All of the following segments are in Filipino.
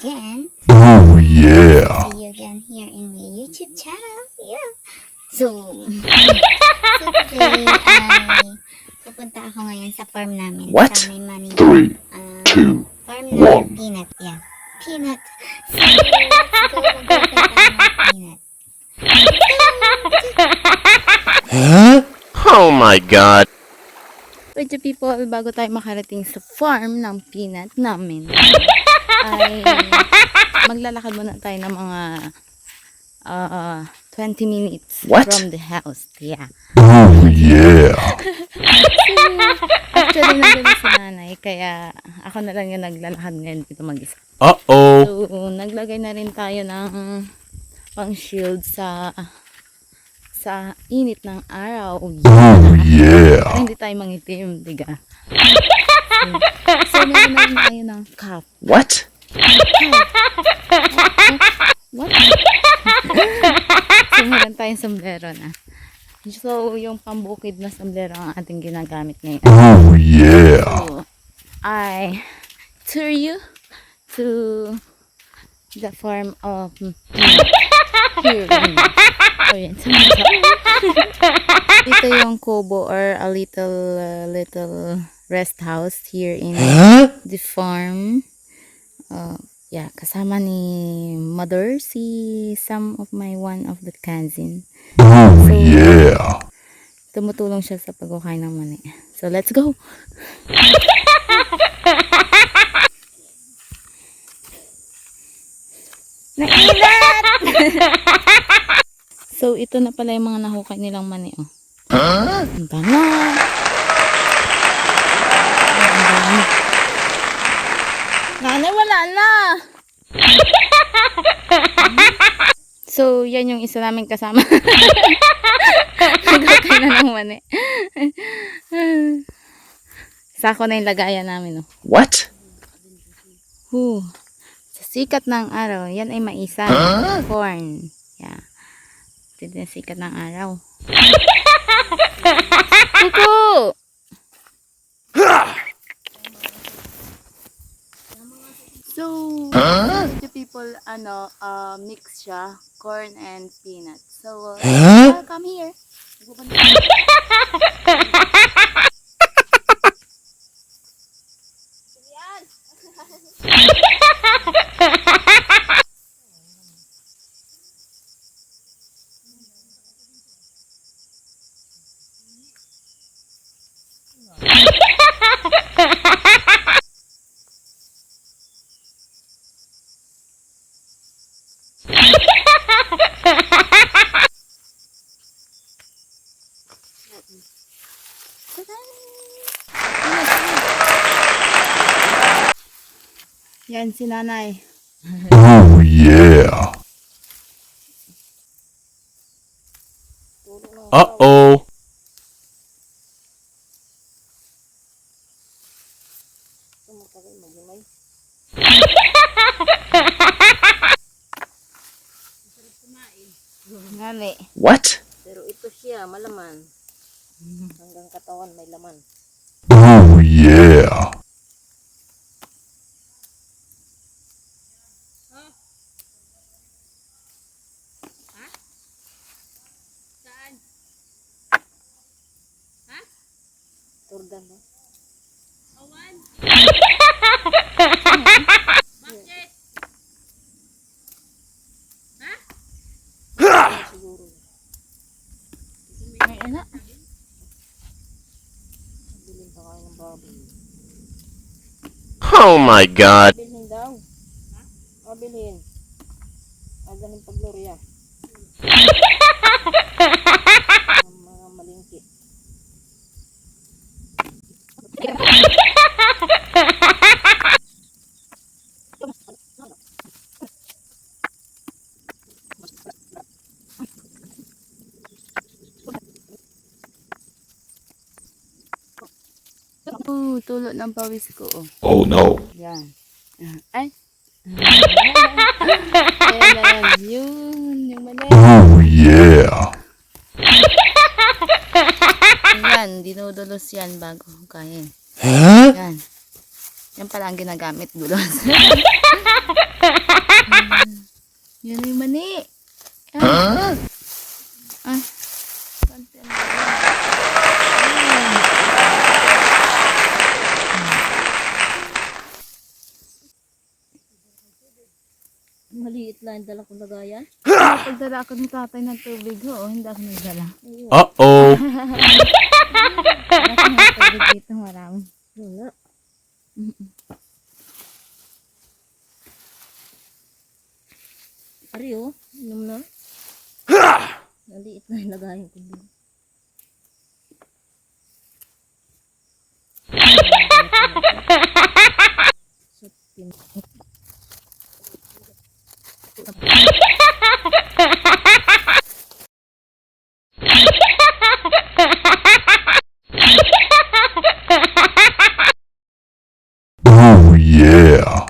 again. Oh yeah. See you again here in my YouTube channel. Yeah. So, so today ay pupunta ako ngayon sa farm namin. What? Sa may money. Three, ah, two, farm one. ng peanut. Yeah. So, peanut. Huh? Oh my god. Medyo people, bago tayo makarating sa farm ng peanut namin, ay maglalakad muna tayo ng mga uh, 20 minutes What? from the house. Yeah. Oh yeah. Actually, nandun si nanay, kaya ako na lang yung naglalakad ngayon dito mag-isa. Uh-oh. So, naglagay na rin tayo ng pang shield sa sa init ng araw. Oh Para yeah. hindi tayo mangitim, diga. So, so meron na rin tayo ng. What? What? so, meron tayong sombrero na. So, yung pambukid na sombrero ang ating ginagamit ngayon. Oh yeah. So, I tour you to the farm of here. Ito yung Kobo or a little uh, little rest house here in Huh? the farm. Uh, yeah, kasama ni mother, si some of my one of the cousin. Oh yeah. Tumutulong siya sa pagkukain ng mani. So, let's go! Nainat! so, ito na pala yung mga nahukay nilang mani, oh. Ang dami. Ang dami. Nanay, wala na! so, yan yung isa namin kasama. Nagkakay na ng mani. Sako na yung lagayan namin, oh. What? Huh. Sa sikat ng araw, yan ay maisa. Corn. Yeah. Ito sikat ng araw. Kuku! So, people, ano, uh, mix siya, corn and peanut. So, uh, Huh? come here. Yan si nanay. Oh yeah. Uh-oh. Ngali. What? Pero ito siya, malaman. Hanggang katawan may laman. Oh yeah. Oh my god. Bilhin daw. Ha? bilhin. Ah, ganun pag Gloria. Oh, tulot ng pawis ko. Oh. Oh no. Yan. Ay. Ayan. Yun. Yung mali. Oh yeah. Yan. Dinudulos yan bago kain. Huh? Yan. Yan pala ang ginagamit dulos. Yan yung mani. Ah. Ay. Konti lang. Maliit lang yung dala kong lagayan. Pagdala ako ni tatay ng tubig, oo, hindi ako nagdala. Uh-oh. Wala akong tubig dito, marami. Wala. Ari oh, inom na. Maliit na yung lagayan ko dito. Oh yeah.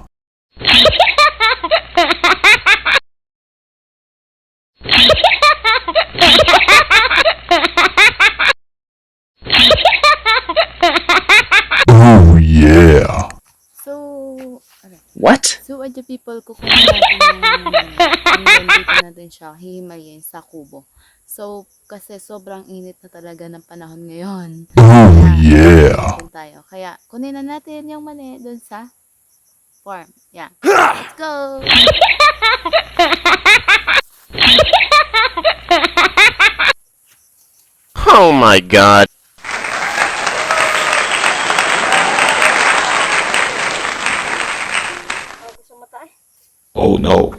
Oh yeah. So, ano? Adyo people, kukunin natin yung, dito natin siya, hihimayin sa kubo. So, kasi sobrang init na talaga ng panahon ngayon. Oh yeah. Natin tayo. Kaya, kunin na natin yung mani dun sa farm. Yeah. Let's go! Oh my god. Oh no.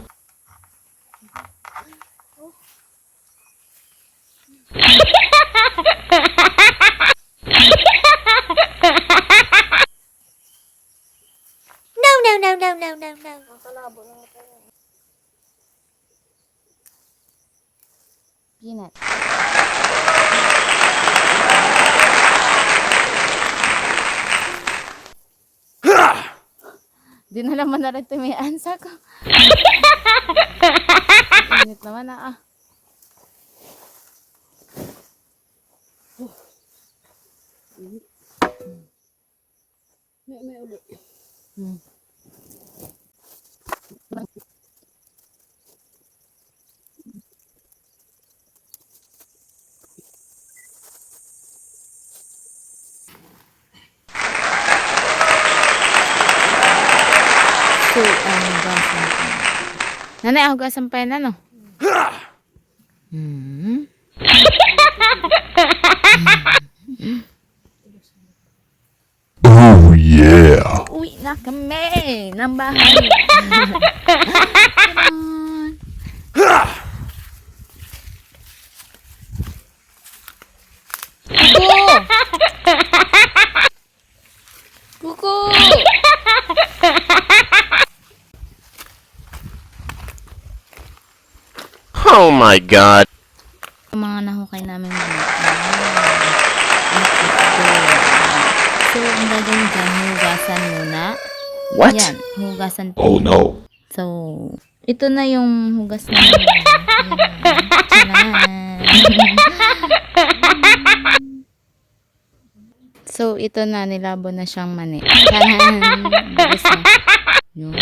No, no, no, no, no, no, no. Ang Peanut. Dinala mo na rin ito may ansa ko. Init naman ah. ah. May, may uli. So, ang hugasan pa. Nanay, hugasan pa yan ano? Hmm. Oh yeah. Uwi na kami ng bahay. Come on. My god. Ang mga nahukay namin mga So, ang gagawin dyan, hugasan muna. What? Yan, hugasan. Oh no. So, ito na yung hugas na. So, ito na, nilabo na siyang mani. Na. Yun.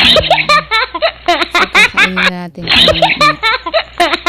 So, kakainin na natin